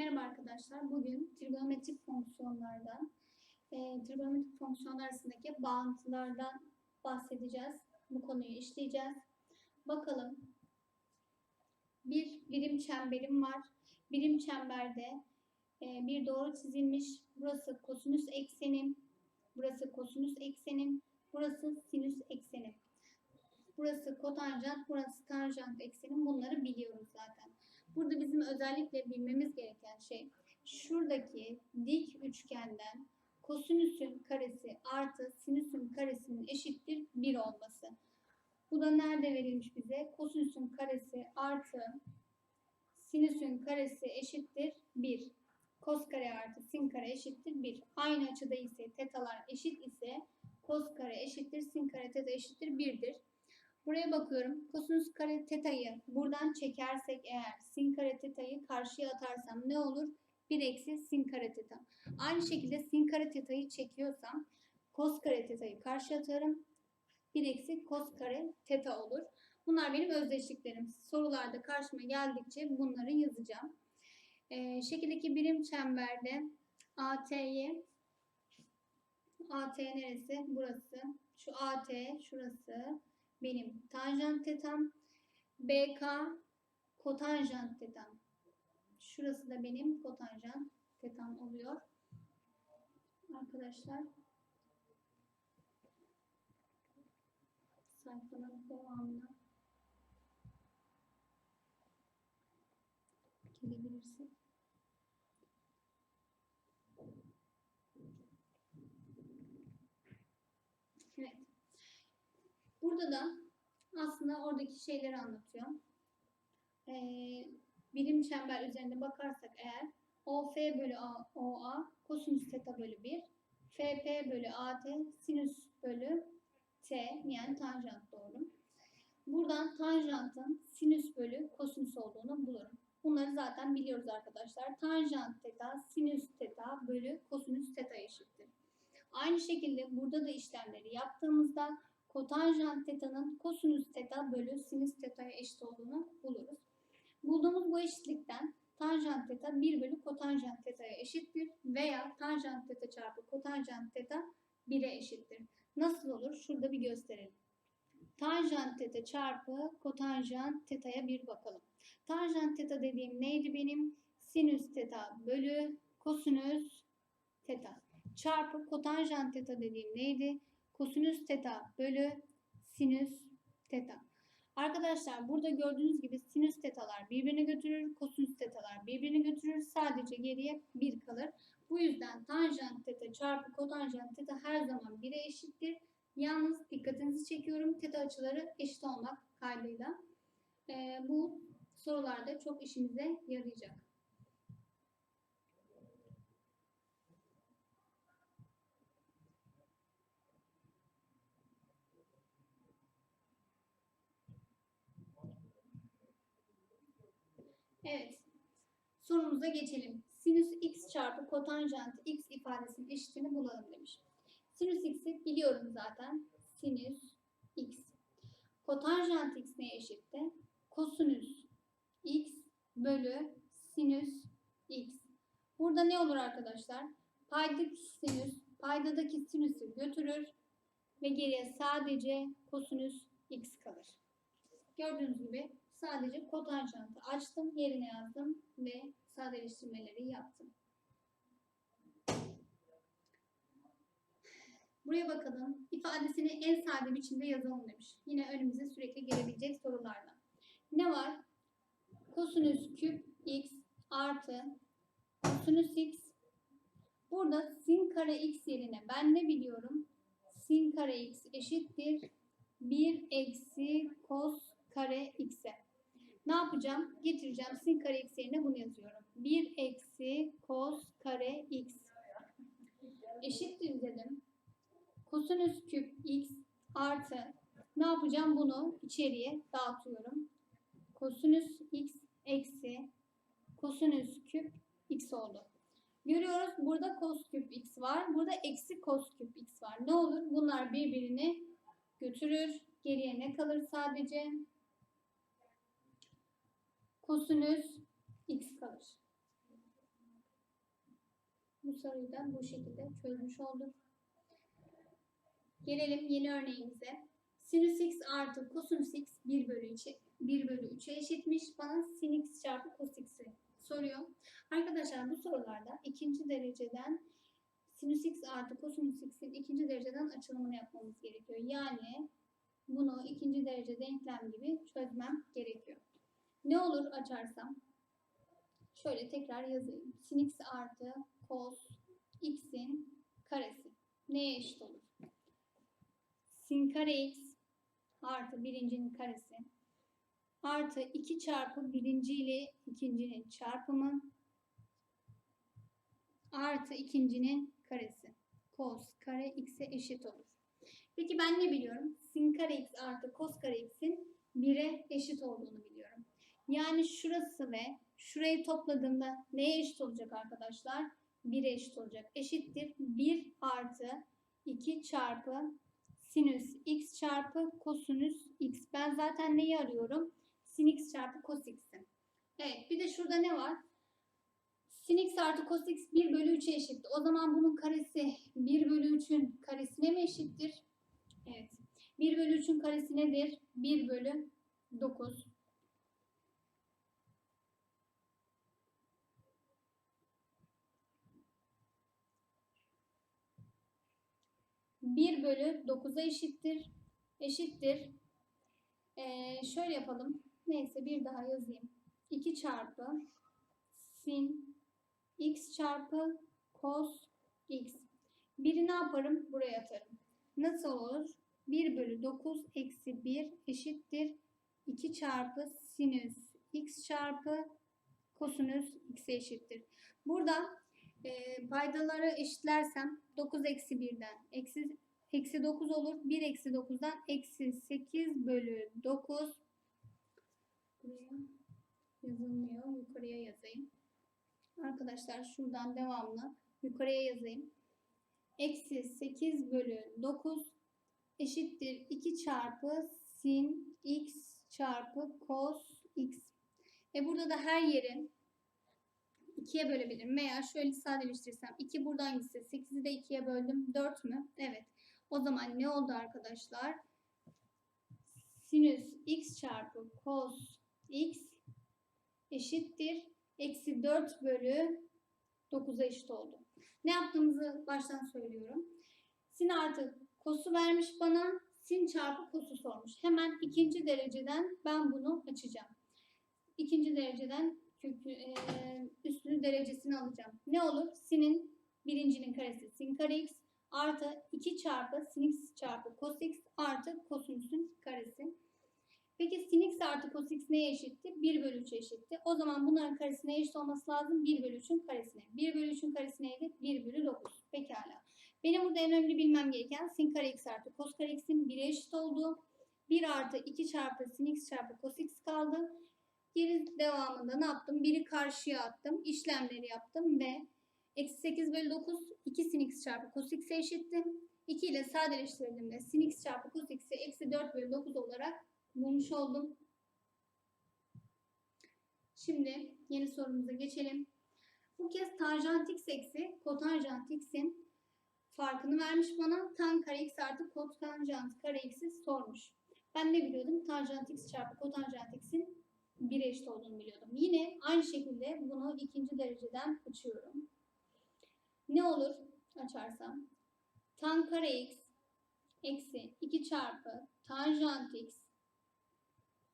Merhaba arkadaşlar. Bugün trigonometrik fonksiyonlardan, e, trigonometrik fonksiyonlar arasındaki bağıntılardan bahsedeceğiz. Bu konuyu işleyeceğiz. Bakalım. Bir birim çemberim var. Birim çemberde e, bir doğru çizilmiş. Burası kosinüs eksenim. Burası kosinüs eksenim. Burası sinüs eksenim. Burası kotanjant, burası tanjant eksenim. Bunları. Burada bizim özellikle bilmemiz gereken şey şuradaki dik üçgenden kosinüsün karesi artı sinüsün karesinin eşittir 1 olması. Bu da nerede verilmiş bize? Kosinüsün karesi artı sinüsün karesi eşittir 1. Kos kare artı sin kare eşittir 1. Aynı açıda ise tetalar eşit ise kos kare eşittir sin kare teta eşittir 1'dir. Buraya bakıyorum. Kosinüs kare teta'yı buradan çekersek eğer sin kare teta'yı karşıya atarsam ne olur? 1 eksi sin kare teta. Aynı şekilde sin kare teta'yı çekiyorsam kos kare teta'yı karşıya atarım. 1 eksi kos kare teta olur. Bunlar benim özdeşliklerim. Sorularda karşıma geldikçe bunları yazacağım. Ee, şekildeki birim çemberde AT'yi AT neresi? Burası. Şu AT şurası benim tanjant tetam. BK kotanjant tetam. Şurası da benim kotanjant tetam oluyor. Arkadaşlar sayfanın devamına gelebilirsin. Evet. Burada da aslında oradaki şeyleri anlatıyor. Ee, birim çember üzerinde bakarsak eğer OF bölü A, OA kosinüs teta bölü 1 FP bölü AT sinüs bölü T yani tanjant doğru. Buradan tanjantın sinüs bölü kosinüs olduğunu bulurum. Bunları zaten biliyoruz arkadaşlar. Tanjant teta sinüs teta bölü kosinüs teta eşittir. Aynı şekilde burada da işlemleri yaptığımızda kotanjant teta'nın kosinüs teta bölü sinüs teta'ya eşit olduğunu buluruz. Bulduğumuz bu eşitlikten tanjant teta 1 bölü kotanjant teta'ya eşittir veya tanjant teta çarpı kotanjant teta 1'e eşittir. Nasıl olur? Şurada bir gösterelim. Tanjant teta çarpı kotanjant teta'ya bir bakalım. Tanjant teta dediğim neydi benim? Sinüs teta bölü kosinüs teta çarpı kotanjant teta dediğim neydi? Kosinüs teta bölü sinüs teta. Arkadaşlar burada gördüğünüz gibi sinüs tetalar birbirini götürür, kosinüs tetalar birbirini götürür. Sadece geriye 1 kalır. Bu yüzden tanjant teta çarpı kotanjant teta her zaman 1'e eşittir. Yalnız dikkatinizi çekiyorum teta açıları eşit olmak kaydıyla. Ee, bu sorularda çok işimize yarayacak. Evet. Sorumuza geçelim. Sinüs x çarpı kotanjant x ifadesinin eşitini bulalım demiş. Sinüs x'i biliyorum zaten. Sinüs x. Kotanjant x neye eşitti? Kosinüs x bölü sinüs x. Burada ne olur arkadaşlar? Paydadaki sinüs, paydadaki sinüsü götürür ve geriye sadece kosinüs x kalır. Gördüğünüz gibi sadece kotanjantı açtım, yerine yazdım ve sadeleştirmeleri yaptım. Buraya bakalım. İfadesini en sade biçimde yazalım demiş. Yine önümüze sürekli gelebilecek sorulardan. Ne var? Kosinüs küp x artı kosinüs x. Burada sin kare x yerine ben ne biliyorum? Sin kare x eşittir 1 eksi kos kare x'e. Ne yapacağım? Getireceğim sin kare x yerine bunu yazıyorum. 1 eksi cos kare x eşittir dedim. Kosinüs küp x artı ne yapacağım? Bunu içeriye dağıtıyorum. Kosinüs x eksi kosinüs küp x oldu. Görüyoruz burada cos küp x var. Burada eksi cos küp x var. Ne olur? Bunlar birbirini götürür. Geriye ne kalır sadece? Kosinüs x kalır. Bu soruyu da bu şekilde çözmüş olduk. Gelelim yeni örneğimize. Sinüs x artı kosinüs x 1 bölü 3'e 1 bölü 3'e eşitmiş. Bana sin x çarpı cos x'i soruyor. Arkadaşlar bu sorularda ikinci dereceden sinüs x artı kosinüs x'in ikinci dereceden açılımını yapmamız gerekiyor. Yani bunu ikinci derece denklem gibi çözmem gerekiyor. Ne olur açarsam? Şöyle tekrar yazayım. Sin x artı cos x'in karesi. Neye eşit olur? Sin kare x artı birincinin karesi artı 2 çarpı birinci ile ikincinin çarpımı artı ikincinin karesi. Cos kare x'e eşit olur. Peki ben ne biliyorum? Sin kare x artı cos kare x'in 1'e eşit olduğunu biliyorum. Yani şurası ve şurayı topladığımda neye eşit olacak arkadaşlar? 1'e eşit olacak. Eşittir 1 artı 2 çarpı sinüs x çarpı kosinüs x. Ben zaten neyi arıyorum? Sin x çarpı cos x'i. Evet bir de şurada ne var? Sin x artı cos x 1 bölü 3'e eşit. O zaman bunun karesi 1 bölü 3'ün karesine mi eşittir? Evet. 1 bölü 3'ün karesi nedir? 1 bölü 9. Bir bölü 9'a eşittir. Eşittir. Ee, şöyle yapalım. Neyse bir daha yazayım. 2 çarpı sin x çarpı cos x. Biri ne yaparım? Buraya atarım. Nasıl olur? 1 bölü 9 eksi 1 eşittir. 2 çarpı sinüs x çarpı kosinüs x'e eşittir. Burada e, paydaları eşitlersem 9 eksi 1'den eksi, eksi 9 olur. 1 eksi 9'dan eksi 8 bölü 9 buraya yazılmıyor. Yukarıya yazayım. Arkadaşlar şuradan devamlı yukarıya yazayım. Eksi 8 bölü 9 eşittir 2 çarpı sin x çarpı cos x. E burada da her yeri 2'ye bölebilirim veya şöyle sadeleştirirsem 2 buradan gitse 8'i de 2'ye böldüm 4 mü? Evet. O zaman ne oldu arkadaşlar? Sinüs x çarpı cos x eşittir. Eksi 4 bölü 9'a eşit oldu. Ne yaptığımızı baştan söylüyorum. Sin artı kosu vermiş bana. Sin çarpı kosu sormuş. Hemen ikinci dereceden ben bunu açacağım. İkinci dereceden kökü, e, üstünü derecesini alacağım. Ne olur? Sin'in birincinin karesi sin kare x artı 2 çarpı sin x çarpı cos x artı kosinüsün karesi. Peki sin x artı cos x neye eşitti? 1 bölü 3'e eşitti. O zaman bunların karesine eşit olması lazım. 1 bölü 3'ün karesine. 1 bölü 3'ün karesi neydi? 1 bölü 9. Pekala. Benim burada en önemli bilmem gereken sin kare x artı cos kare x'in 1'e eşit olduğu. 1 artı 2 çarpı sin x çarpı cos x kaldı. Geri devamında ne yaptım? Biri karşıya attım. işlemleri yaptım ve eksi 8 bölü 9 2 sin x çarpı cos x'e eşitti. 2 ile sadeleştirdiğimde sin x çarpı cos x'i eksi 4 bölü 9 olarak bulmuş oldum. Şimdi yeni sorumuza geçelim. Bu kez tanjant x eksi kotanjant x'in farkını vermiş bana. Tan kare x artı kotanjant kare x'i sormuş. Ben ne biliyordum? Tanjant x çarpı kotanjant x'in 1'e eşit olduğunu biliyordum. Yine aynı şekilde bunu ikinci dereceden açıyorum. Ne olur açarsam? Tan kare x eksi 2 çarpı tanjant x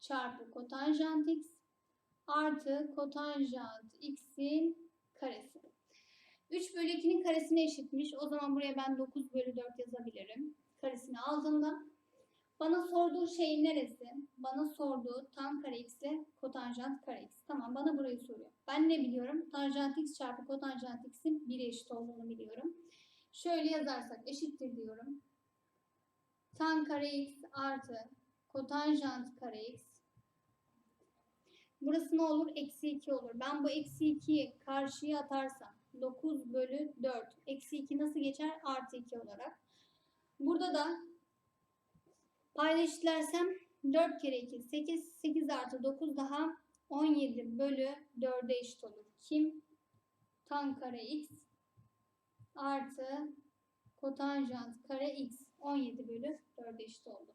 çarpı kotanjant x artı kotanjant x'in karesi. 3 bölü 2'nin karesine eşitmiş. O zaman buraya ben 9 bölü 4 yazabilirim. Karesini aldığımda bana sorduğu şey neresi? Bana sorduğu tan kare x ile kotanjant kare x. Tamam bana burayı soruyor. Ben ne biliyorum? Tanjant x çarpı kotanjant x'in 1'e eşit olduğunu biliyorum. Şöyle yazarsak eşittir diyorum. Tan kare x artı kotanjant kare x. Burası ne olur? Eksi 2 olur. Ben bu eksi 2'yi karşıya atarsam 9 bölü 4. Eksi 2 nasıl geçer? Artı 2 olarak. Burada da payda eşitlersem 4 kere 2 8. 8 artı 9 daha 17 bölü 4'e eşit olur. Kim? Tan kare x artı kotanjant kare x 17 bölü 4'e eşit oldu.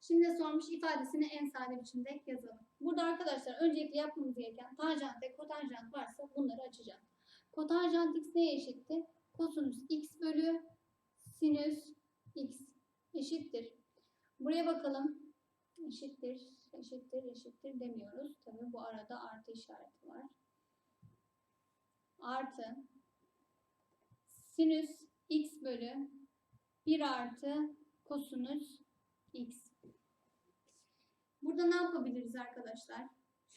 Şimdi sormuş ifadesini en sade biçimde yazalım. Burada arkadaşlar öncelikle yapmamız gereken tanjant ve kotanjant varsa bunları açacağım. Kotanjant x neye eşitti? Kosinüs x bölü sinüs x eşittir. Buraya bakalım. Eşittir, eşittir, eşittir demiyoruz. Tabii bu arada artı işareti var. Artı sinüs x bölü 1 artı kosinüs x. Burada ne yapabiliriz arkadaşlar?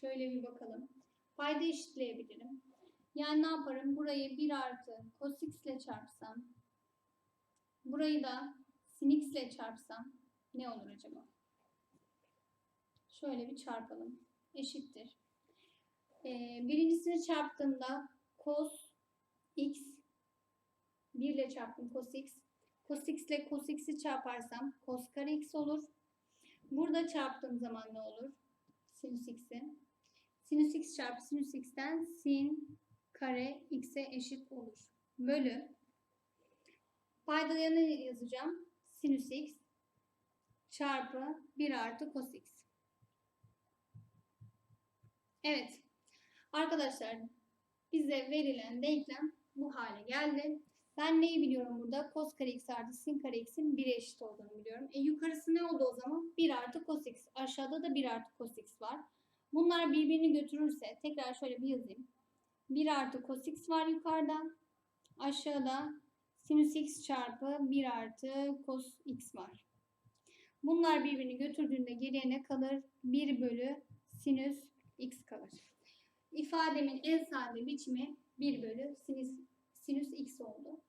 Şöyle bir bakalım. Payda eşitleyebilirim. Yani ne yaparım? Burayı 1 artı cos x ile çarpsam. Burayı da sin x ile çarpsam ne olur acaba? Şöyle bir çarpalım. Eşittir. Ee, birincisini çarptığımda cos x 1 ile çarptım cos x. Cos x ile cos x'i çarparsam cos kare x olur. Burada çarptığım zaman ne olur? Sinüs x'i. Sinüs x çarpı sinüs x'ten sin kare x'e eşit olur. Bölü. Paydalarını yazacağım. Sinüs x çarpı 1 artı cos x. Evet. Arkadaşlar bize verilen denklem bu hale geldi. Ben neyi biliyorum burada? Cos kare x artı sin kare x'in 1'e eşit olduğunu biliyorum. E yukarısı ne oldu o zaman? 1 artı cos x. Aşağıda da 1 artı cos x var. Bunlar birbirini götürürse tekrar şöyle bir yazayım. 1 artı cos x var yukarıda. Aşağıda sinüs x çarpı 1 artı cos x var. Bunlar birbirini götürdüğünde geriye ne kalır? 1 bölü sinüs x kalır. İfademin en sade biçimi 1 bölü sinüs, sinüs x oldu.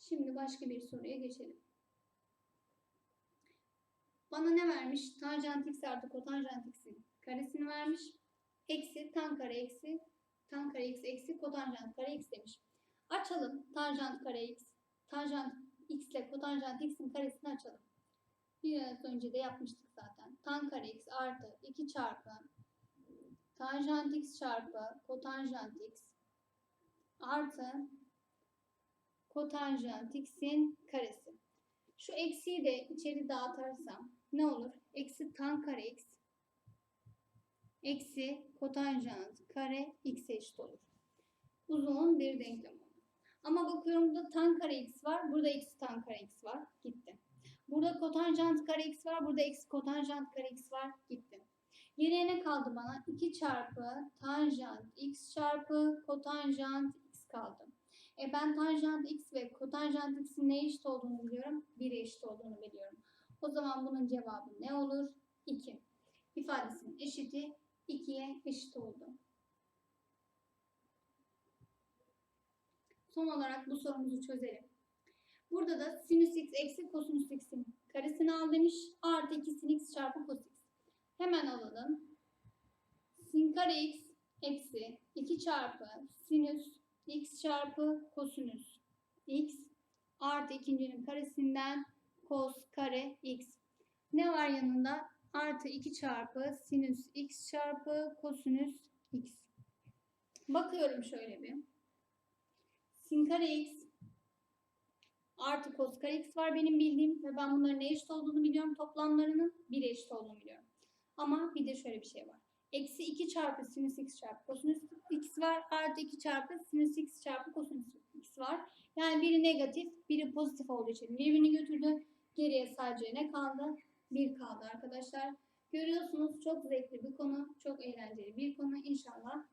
Şimdi başka bir soruya geçelim. Bana ne vermiş? Tanjant x artı kotanjant x'in karesini vermiş. Eksi tan kare eksi tan kare x eksi kotanjant kare x demiş. Açalım tanjant kare x. Tanjant x ile kotanjant x'in karesini açalım. Biraz önce de yapmıştık zaten. Tan kare x artı 2 çarpı tanjant x çarpı kotanjant x artı kotanjant x'in karesi. Şu eksiyi de içeri dağıtırsam ne olur? Eksi tan kare x eksi kotanjant kare x eşit olur. Uzun bir denklem olur. Ama bakıyorum burada tan kare x var. Burada eksi tan kare x var. Gitti. Burada kotanjant kare x var. Burada eksi kotanjant kare x var. Gitti. Geriye ne kaldı bana? 2 çarpı tanjant x çarpı kotanjant x kaldı. E ben tanjant x ve kotanjant x'in ne eşit olduğunu biliyorum. 1'e eşit olduğunu biliyorum. O zaman bunun cevabı ne olur? 2. İfadesinin eşiti 2'ye eşit oldu. Son olarak bu sorumuzu çözelim. Burada da sinüs x eksi kosinüs x'in karesini al demiş. Artı 2 sin x çarpı cos x. Hemen alalım. Sin kare x eksi 2 çarpı sinüs x çarpı kosinüs x artı ikincinin karesinden cos kare x. Ne var yanında? Artı 2 çarpı sinüs x çarpı kosinüs x. Bakıyorum şöyle bir. Sin kare x artı cos kare x var benim bildiğim ve ben bunların ne eşit olduğunu biliyorum. Toplamlarının 1 eşit olduğunu biliyorum. Ama bir de şöyle bir şey var. Eksi 2 çarpı sinüs x çarpı kosinüs x var. Artı 2 çarpı sinüs x çarpı kosinüs x var. Yani biri negatif, biri pozitif olduğu için birbirini götürdü. Geriye sadece ne kaldı? 1 kaldı arkadaşlar. Görüyorsunuz çok zevkli bir konu, çok eğlenceli bir konu. İnşallah